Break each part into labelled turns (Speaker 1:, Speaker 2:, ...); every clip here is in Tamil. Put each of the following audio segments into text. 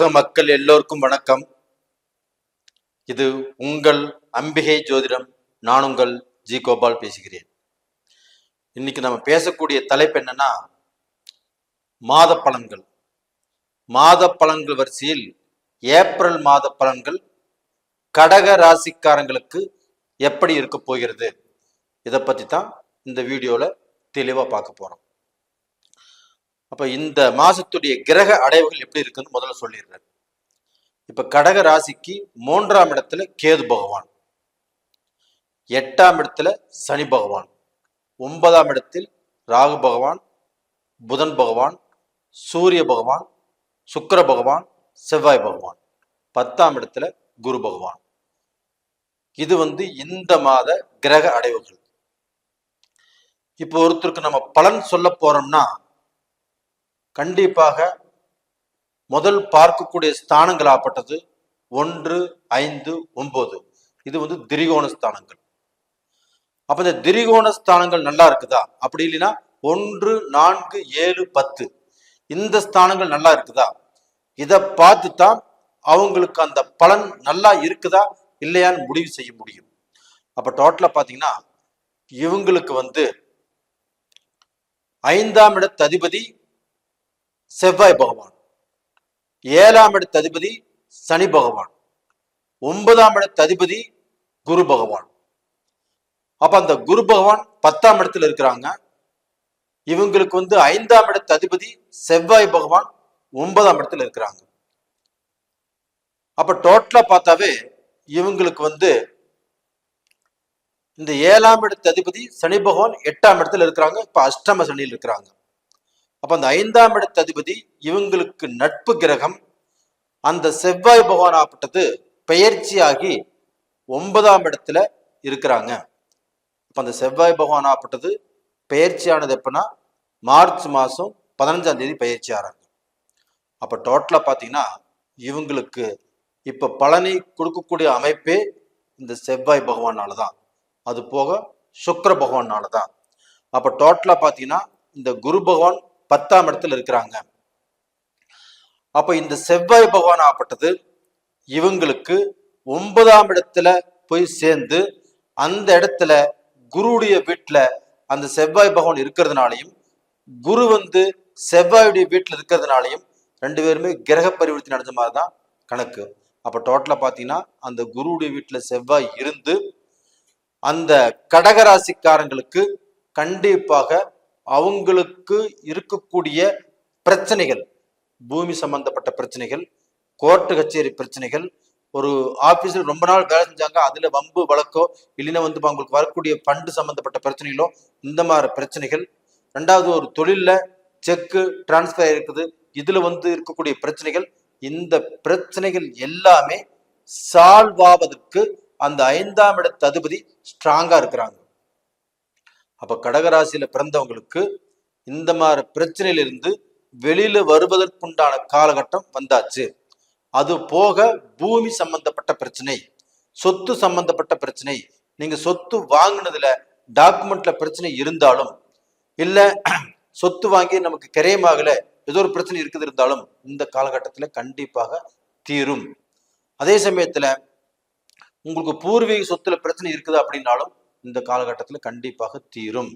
Speaker 1: உலக மக்கள் எல்லோருக்கும் வணக்கம். இது உங்கள் அம்பிகை ஜோதிடம். நான் உங்கள் ஜி கோபால் பேசுகிறேன். இன்னைக்கு நம்ம பேசக்கூடிய தலைப்பு என்னன்னா மாத பலன்கள். மாத பலன்கள் வரிசையில் ஏப்ரல் மாத பலன்கள் கடக ராசிக்காரங்களுக்கு எப்படி இருக்க போகிறது? இதை பற்றி தான் இந்த வீடியோவில் தெளிவாக பார்க்க போகிறோம் அப்போ இந்த மாசத்துடைய கிரக அடைவுகள் எப்படி இருக்குன்னு முதல்ல சொல்லிடுறாரு. இப்ப கடக ராசிக்கு மூன்றாம் இடத்துல கேது பகவான் எட்டாம் இடத்துல சனி பகவான் ஒன்பதாம் இடத்தில் ராகு பகவான் புதன் பகவான் சூரிய பகவான் சுக்கிர பகவான் செவ்வாய் பகவான் பத்தாம் இடத்துல குரு பகவான். இது வந்து இந்த மாத கிரக அடைவுகள். இப்போ ஒருத்தருக்கு நம்ம பலன் சொல்ல போறோம்னா கண்டிப்பாக முதல் பார்க்கக்கூடிய ஸ்தானங்கள் ஆப்பட்டது ஒன்று ஐந்து ஒன்பது. இது வந்து திரிகோண ஸ்தானங்கள். அப்ப இந்த திரிகோண ஸ்தானங்கள் நல்லா இருக்குதா? அப்படி இல்லைன்னா ஒன்று நான்கு ஏழு பத்து. இந்த ஸ்தானங்கள் நல்லா இருக்குதா? இதை பார்த்து தான் அவங்களுக்கு அந்த பலன் நல்லா இருக்குதா? இல்லையான்னு முடிவு செய்ய முடியும். அப்ப டோட்டலா பாத்தீங்கன்னா இவங்களுக்கு வந்து ஐந்தாம் இடத்து அதிபதி செவ்வாய் பகவான். ஏழாம் இடத்து அதிபதி சனி பகவான். ஒன்பதாம் இடத்து அதிபதி குரு பகவான். அப்ப அந்த குரு பகவான் பத்தாம் இடத்துல இருக்கிறாங்க. இவங்களுக்கு வந்து ஐந்தாம் இடத்து அதிபதி செவ்வாய் பகவான் ஒன்பதாம் இடத்துல இருக்கிறாங்க. அப்ப டோட்டலா பார்த்தாவே இவங்களுக்கு வந்து இந்த ஏழாம் இடத்து அதிபதி சனி பகவான் எட்டாம் இடத்துல இருக்கிறாங்க. இப்ப அஷ்டம சனியில் இருக்கிறாங்க. அப்ப அந்த ஐந்தாம் இடத்து அதிபதி இவங்களுக்கு நட்பு கிரகம் அந்த செவ்வாய் பகவான் ஆப்பட்டது பெயர்ச்சியாகி ஒன்பதாம் இடத்துல இருக்கிறாங்க. அப்ப அந்த செவ்வாய் பகவான் ஆப்பட்டது பெயர்ச்சியானது எப்படின்னா மார்ச் மாசம் பதினஞ்சாம் தேதி பயிற்சி ஆறாங்க. அப்ப டோட்டலா பாத்தீங்கன்னா இவங்களுக்கு இப்ப பலனை கொடுக்கக்கூடிய அமைப்பே இந்த செவ்வாய் பகவானால தான் அது போக சுக்கர பகவானால தான் அப்ப டோட்டலா பாத்தீங்கன்னா இந்த குரு பகவான் பத்தாம் இடத்துல இருக்கிறாங்க. அப்ப இந்த செவ்வாய் பகவான் ஆப்பட்டது இவங்களுக்கு ஒன்பதாம் இடத்துல போய் சேர்ந்து அந்த இடத்துல குருவுடைய வீட்டுல அந்த செவ்வாய் பகவான் இருக்கிறதுனாலையும் குரு வந்து செவ்வாயுடைய வீட்டுல இருக்கிறதுனாலையும் ரெண்டு பேருமே கிரக பரிவர்த்தனை நடந்த மாதிரி தான் கணக்கு. அப்போ டோட்டலாக பார்த்தீங்கன்னா அந்த குருவுடைய வீட்டில் செவ்வாய் இருந்து அந்த கடகராசிக்காரங்களுக்கு கண்டிப்பாக அவங்களுக்கு இருக்கக்கூடிய பிரச்சனைகள் பூமி சம்பந்தப்பட்ட பிரச்சனைகள் கோர்ட்டு கச்சேரி பிரச்சனைகள் ஒரு ஆஃபீஸில் ரொம்ப நாள் வேலை செஞ்சாங்க அதுல வம்பு வழக்கோ இல்லைன்னா வந்து அவங்களுக்கு வரக்கூடிய ஃபண்டு சம்பந்தப்பட்ட பிரச்சனைகளோ இந்த மாதிரி பிரச்சனைகள். ரெண்டாவது ஒரு தொழிலில் செக்கு டிரான்ஸ்ஃபர் இருக்குது. இதுல வந்து இருக்கக்கூடிய பிரச்சனைகள் இந்த பிரச்சனைகள் எல்லாமே சால்வ் ஆவதற்கு அந்த ஐந்தாம் இட அதிபதி ஸ்ட்ராங்கா இருக்கிறாங்க. அப்போ கடகராசியில பிறந்தவங்களுக்கு இந்த மாதிரி பிரச்சனையிலிருந்து வெளியில வருவதற்குண்டான காலகட்டம் வந்தாச்சு. அது போக பூமி சம்பந்தப்பட்ட பிரச்சனை சொத்து சம்பந்தப்பட்ட பிரச்சனை நீங்கள் சொத்து வாங்கினதுல டாக்குமெண்ட்ல பிரச்சனை இருந்தாலும் இல்லை சொத்து வாங்கி நமக்கு கிரயமாகல ஏதோ ஒரு பிரச்சனை இருக்குது இருந்தாலும் இந்த காலகட்டத்துல கண்டிப்பாக தீரும். அதே சமயத்துல உங்களுக்கு பூர்வீக சொத்துல பிரச்சனை இருக்குது அப்படின்னாலும் இந்த காலகட்டத்துல கண்டிப்பாக தீரும்.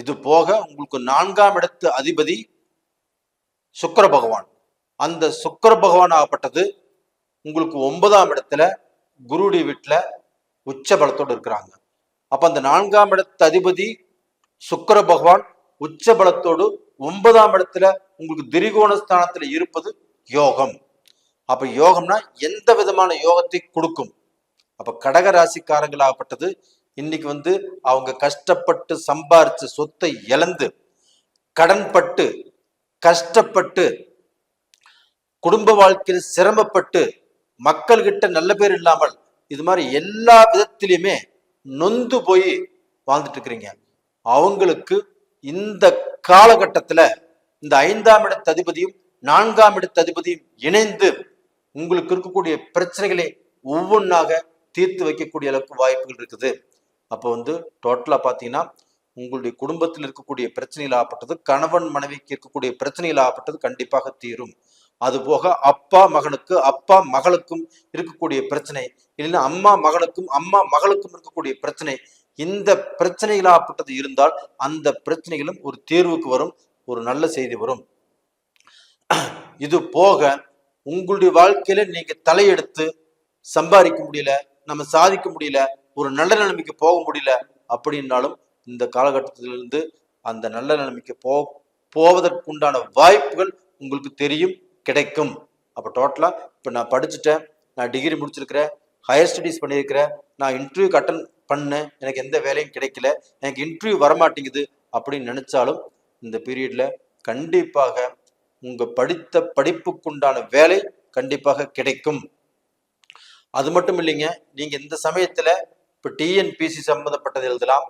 Speaker 1: இது போக உங்களுக்கு நான்காம் இடத்து அதிபதி சுக்கிர பகவான். அந்த சுக்கர பகவான் ஆகப்பட்டது உங்களுக்கு ஒன்பதாம் இடத்துல குருடைய வீட்டுல உச்ச பலத்தோடு இருக்கிறாங்க. அப்ப அந்த நான்காம் இடத்து அதிபதி சுக்கிர பகவான் உச்ச பலத்தோடு ஒன்பதாம் இடத்துல உங்களுக்கு திரிகோண ஸ்தானத்துல இருப்பது யோகம். அப்ப யோகம்னா எந்த விதமான யோகத்தை கொடுக்கும்? அப்ப கடக ராசிக்காரங்கள் ஆகப்பட்டது இன்னைக்கு வந்து அவங்க கஷ்டப்பட்டு சம்பாரிச்சு சொத்தை இழந்து கடன்பட்டு கஷ்டப்பட்டு குடும்ப வாழ்க்கையில் சிரமப்பட்டு மக்கள்கிட்ட நல்ல பேர் இல்லாமல் இது மாதிரி எல்லா விதத்திலையுமே நொந்து போய் வாழ்ந்துட்டு இருக்கிறீங்க. அவங்களுக்கு இந்த காலகட்டத்துல இந்த ஐந்தாம் இடத்து அதிபதியும் நான்காம் இடத்து அதிபதியும் இணைந்து உங்களுக்கு இருக்கக்கூடிய பிரச்சனைகளை ஒவ்வொன்றாக தீர்த்து வைக்கக்கூடிய அளவுக்கு வாய்ப்புகள் இருக்குது. அப்போ வந்து டோட்டலாக பார்த்தீங்கன்னா உங்களுடைய குடும்பத்தில் இருக்கக்கூடிய பிரச்சனைகள் ஆகப்பட்டது கணவன் மனைவிக்கு இருக்கக்கூடிய பிரச்சனைகள் ஆகப்பட்டது கண்டிப்பாக தீரும். அது போக அப்பா மகனுக்கு அப்பா மகளுக்கும் இருக்கக்கூடிய பிரச்சனை இல்லைன்னா அம்மா மகனுக்கும் அம்மா மகளுக்கும் இருக்கக்கூடிய பிரச்சனை இந்த பிரச்சனைகளாகப்பட்டது இருந்தால் அந்த பிரச்சனைகளும் ஒரு தீர்வுக்கு வரும் ஒரு நல்ல செய்தி வரும். இது போக உங்களுடைய வாழ்க்கையில நீங்க தலையெடுத்து சம்பாதிக்க முடியல நம்ம சாதிக்க முடியல ஒரு நல்ல நிலைமைக்கு போக முடியல அப்படின்னாலும் இந்த காலகட்டத்திலிருந்து அந்த நல்ல நிலைமைக்கு போ போவதற்குண்டான வாய்ப்புகள் உங்களுக்கு தெரியும் கிடைக்கும். அப்போ டோட்டலாக இப்போ நான் படிச்சுட்டேன் நான் டிகிரி முடிச்சிருக்கிறேன் ஹையர் ஸ்டடீஸ் பண்ணியிருக்கிறேன் நான் இன்டர்வியூ அட்டன் பண்ணேன் எனக்கு எந்த வேலையும் கிடைக்கல எனக்கு இன்டர்வியூ வரமாட்டேங்குது அப்படின்னு நினச்சாலும் இந்த பீரியடில் கண்டிப்பாக உங்கள் படித்த படிப்புக்குண்டான வேலை கண்டிப்பாக கிடைக்கும். அது மட்டும் இல்லைங்க நீங்கள் இந்த சமயத்தில் இப்போ டிஎன்பிசி சம்மந்தப்பட்டது எழுதலாம்.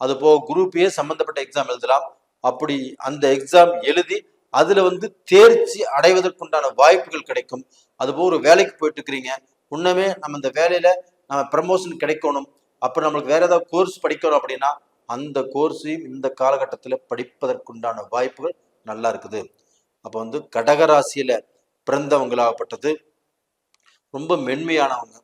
Speaker 1: அது போக குரூப் ஏ சம்மந்தப்பட்ட எக்ஸாம் எழுதலாம். அப்படி அந்த எக்ஸாம் எழுதி அதுல வந்து தேர்ச்சி அடைவதற்குண்டான வாய்ப்புகள் கிடைக்கும். அதுபோக ஒரு வேலைக்கு போயிட்டு இருக்கிறீங்க முன்னமே நம்ம இந்த வேலையில நம்ம ப்ரமோஷன் கிடைக்கணும். அப்புறம் நம்மளுக்கு வேற ஏதாவது கோர்ஸ் படிக்கணும் அப்படின்னா அந்த கோர்ஸையும் இந்த காலகட்டத்தில் படிப்பதற்குண்டான வாய்ப்புகள் நல்லா இருக்குது. அப்போ வந்து கடகராசியில பிறந்தவங்களாகப்பட்டது. ரொம்ப மென்மையானவங்க.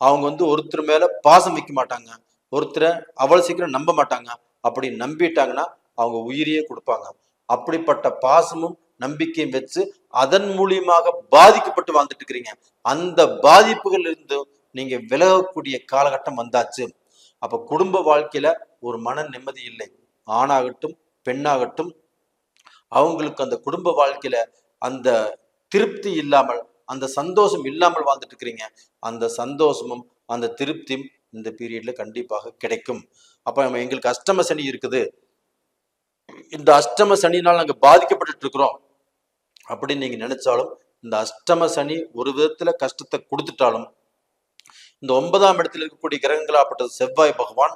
Speaker 1: அவங்க வந்து ஒருத்தர் மேல பாசம் வைக்க மாட்டாங்க. ஒருத்தரை அவ்வளவு சீக்கிரம் நம்ப மாட்டாங்க. அப்படி நம்பிட்டாங்கன்னா அவங்க உயிரையே கொடுப்பாங்க. அப்படிப்பட்ட பாசமும் நம்பிக்கையும் வச்சு அதன் மூலியமாக பாதிக்கப்பட்டு வாழ்ந்துட்டு இருக்கிறீங்க. அந்த பாதிப்புகள் இருந்து நீங்க விலகக்கூடிய காலகட்டம் வந்தாச்சு. அப்ப குடும்ப வாழ்க்கையில ஒரு மன நிம்மதி இல்லை. ஆணாகட்டும் பெண்ணாகட்டும் அவங்களுக்கு அந்த குடும்ப வாழ்க்கையில அந்த திருப்தி இல்லாமல் அந்த சந்தோஷம் இல்லாமல் வாழ்ந்துட்டு இருக்கிறீங்க அந்த சந்தோஷமும் அந்த திருப்தியும் இந்த பீரியட்ல கண்டிப்பாக கிடைக்கும். அப்ப நம்ம எங்களுக்கு அஷ்டம சனி இருக்குது. இந்த அஷ்டம சனினால் நாங்கள் பாதிக்கப்பட்டு இருக்கிறோம் அப்படின்னு நீங்க நினைச்சாலும் இந்த அஷ்டம சனி ஒரு விதத்துல கஷ்டத்தை கொடுத்துட்டாலும் இந்த ஒன்பதாம் இடத்தில் இருக்கக்கூடிய கிரகங்களாகப்பட்டது செவ்வாய் பகவான்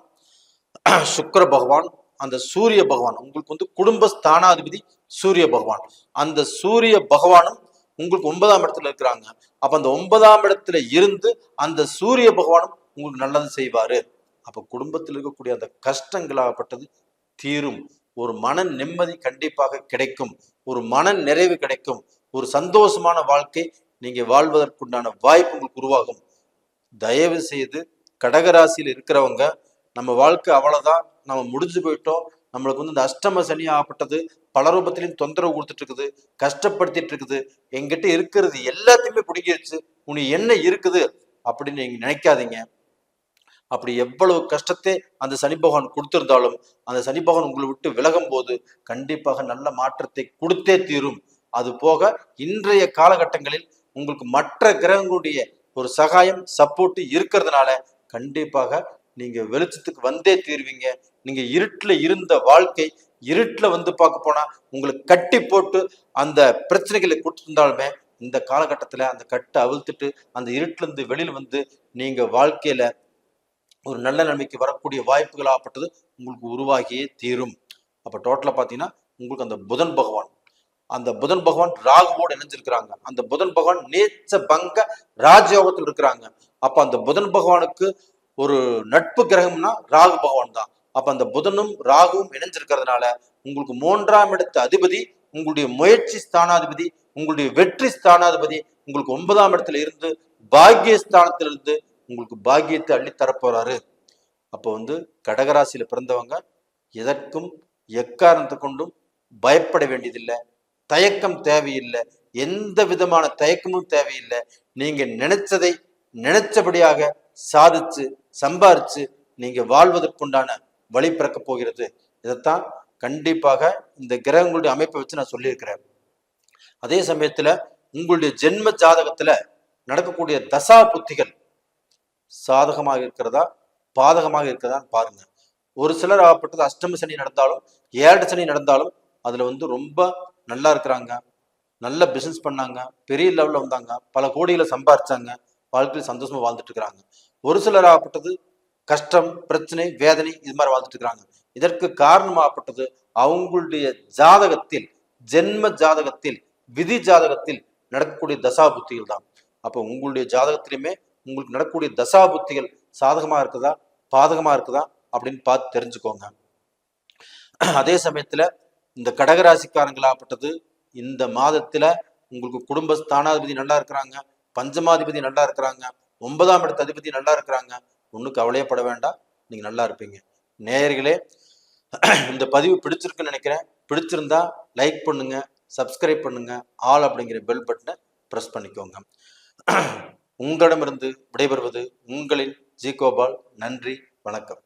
Speaker 1: சுக்கிர பகவான் அந்த சூரிய பகவான். உங்களுக்கு வந்து குடும்ப ஸ்தானாதிபதி சூரிய பகவான். அந்த சூரிய பகவானும் உங்களுக்கு ஒன்பதாம் இடத்துல இருக்கிறாங்க. அப்ப அந்த ஒன்பதாம் இடத்துல இருந்து அந்த சூரிய பகவானும் உங்களுக்கு நல்லது செய்வாரு. அப்ப குடும்பத்தில் இருக்கக்கூடிய அந்த கஷ்டங்களாகப்பட்டது தீரும். ஒரு மன நிம்மதி கண்டிப்பாக கிடைக்கும். ஒரு மன நிறைவு கிடைக்கும். ஒரு சந்தோஷமான வாழ்க்கை நீங்க வாழ்வதற்குண்டான வாய்ப்பு உங்களுக்கு உருவாகும். தயவு செய்து கடகராசியில் இருக்கிறவங்க நம்ம வாழ்க்கை அவ்வளவுதான். நம்ம முடிஞ்சு போயிட்டோம். நம்மளுக்கு வந்து இந்த அஷ்டம சனி ஆகப்பட்டது பல ரூபத்திலையும் தொந்தரவு கொடுத்துட்டு இருக்குது கஷ்டப்படுத்திட்டு இருக்குது எங்கிட்ட இருக்கிறது எல்லாத்தையுமே பிடிக்கிடுச்சு உனக்கு என்ன இருக்குது அப்படின்னு நீங்க நினைக்காதீங்க. அப்படி எவ்வளவு கஷ்டத்தை அந்த சனி பகவான் கொடுத்திருந்தாலும் அந்த சனி பகவான் உங்களை விட்டு விலகும் போது கண்டிப்பாக நல்ல மாற்றத்தை கொடுத்தே தீரும். அது போக இன்றைய காலகட்டங்களில் உங்களுக்கு மற்ற கிரகங்களுடைய ஒரு சகாயம் சப்போர்ட் இருக்கிறதுனால கண்டிப்பாக நீங்க வெளிச்சத்துக்கு வந்தே தீர்வீங்க. நீங்க இருட்டுல இருந்த வாழ்க்கை இருட்டுல வந்து பார்க்க போனா உங்களுக்கு கட்டி போட்டு அந்த பிரச்சனைகளை கொடுத்துருந்தாலுமே இந்த காலகட்டத்துல அந்த கட்டை அவிழ்த்துட்டு அந்த இருட்டுல இருந்து வெளியில வந்து நீங்க வாழ்க்கையில ஒரு நல்ல நிலைமைக்கு வரக்கூடிய வாய்ப்புகள் ஆகப்பட்டது உங்களுக்கு உருவாகியே தீரும். அப்ப டோட்டலா பாத்தீங்கன்னா உங்களுக்கு அந்த புதன் பகவான் அந்த புதன் பகவான் ராகுவோடு இணைஞ்சிருக்கிறாங்க. அந்த புதன் பகவான் நேச்ச பங்க ராஜயோகத்தில் இருக்கிறாங்க. அப்ப அந்த புதன் பகவானுக்கு ஒரு நட்பு கிரகம்னா ராகு பகவான் தான். அப்ப அந்த புதனும் ராகுவும் இணைஞ்சிருக்கிறதுனால உங்களுக்கு மூன்றாம் இடத்து அதிபதி உங்களுடைய முயற்சி ஸ்தானாதிபதி உங்களுடைய வெற்றி ஸ்தானாதிபதி உங்களுக்கு ஒன்பதாம் இடத்துல இருந்து பாக்கிய ஸ்தானத்திலிருந்து உங்களுக்கு பாக்கியத்தை அள்ளி தரப்போறாரு. அப்போ வந்து கடகராசியில பிறந்தவங்க எதற்கும் எக்காரணத்தை கொண்டும் பயப்பட வேண்டியதில்லை. தயக்கம் தேவையில்லை. எந்த விதமான தயக்கமும் தேவையில்லை. நீங்க நினைச்சதை நினைச்சபடியாக சாதிச்சு சம்பாரிச்சு நீங்க வாழ்வதற்குண்டான வழி பிறக்க போகிறது. இதைத்தான் கண்டிப்பாக இந்த கிரகங்களுடைய அமைப்பை வச்சு நான் சொல்லியிருக்கிறேன். அதே சமயத்துல உங்களுடைய ஜென்ம ஜாதகத்துல நடக்கக்கூடிய தசா புத்திகள் சாதகமாக இருக்கிறதா பாதகமாக இருக்கிறதான்னு பாருங்க. ஒரு சிலர் ஆகப்பட்டது அஷ்டம சனி நடந்தாலும் ஏழு சனி நடந்தாலும் அதுல வந்து ரொம்ப நல்லா இருக்கிறாங்க. நல்ல பிசினஸ் பண்ணாங்க. பெரிய லெவல்ல வந்தாங்க. பல கோடிகளை சம்பாரிச்சாங்க. வாழ்க்கையில் சந்தோஷமா வாழ்ந்துட்டு இருக்கிறாங்க ஒரு சிலர் ஆகப்பட்டது கஷ்டம் பிரச்சனை வேதனை இது மாதிரி வாழ்ந்துட்டு இருக்கிறாங்க இதற்கு காரணமாகப்பட்டது அவங்களுடைய ஜாதகத்தில் ஜென்ம ஜாதகத்தில் விதி ஜாதகத்தில் நடக்கக்கூடிய தசா புத்திகள் தான். அப்போ உங்களுடைய ஜாதகத்திலுமே உங்களுக்கு நடக்கக்கூடிய தசா புத்திகள் சாதகமா இருக்குதா பாதகமா இருக்குதா அப்படின்னு பார்த்து தெரிஞ்சுக்கோங்க. அதே சமயத்துல இந்த கடகராசிக்காரங்களாகப்பட்டது இந்த மாதத்துல உங்களுக்கு குடும்ப ஸ்தானாதிபதி நல்லா இருக்கிறாங்க. பஞ்சமாதிபதி நல்லா இருக்கிறாங்க. ஒன்பதாம் இடத்து அதிபதி நல்லா இருக்கிறாங்க. ஒன்றும் கவலையப்பட வேண்டாம். நீங்கள் நல்லா இருப்பீங்க. நேயர்களே இந்த பதிவு பிடிச்சிருக்குன்னு நினைக்கிறேன். பிடிச்சிருந்தா லைக் பண்ணுங்க சப்ஸ்கிரைப் பண்ணுங்க ஆல் அப்படிங்கிற பெல் பட்டனை ப்ரெஸ் பண்ணிக்கோங்க. உங்களிடமிருந்து விடைபெறுவது உங்களின் ஜி கோபால். நன்றி வணக்கம்.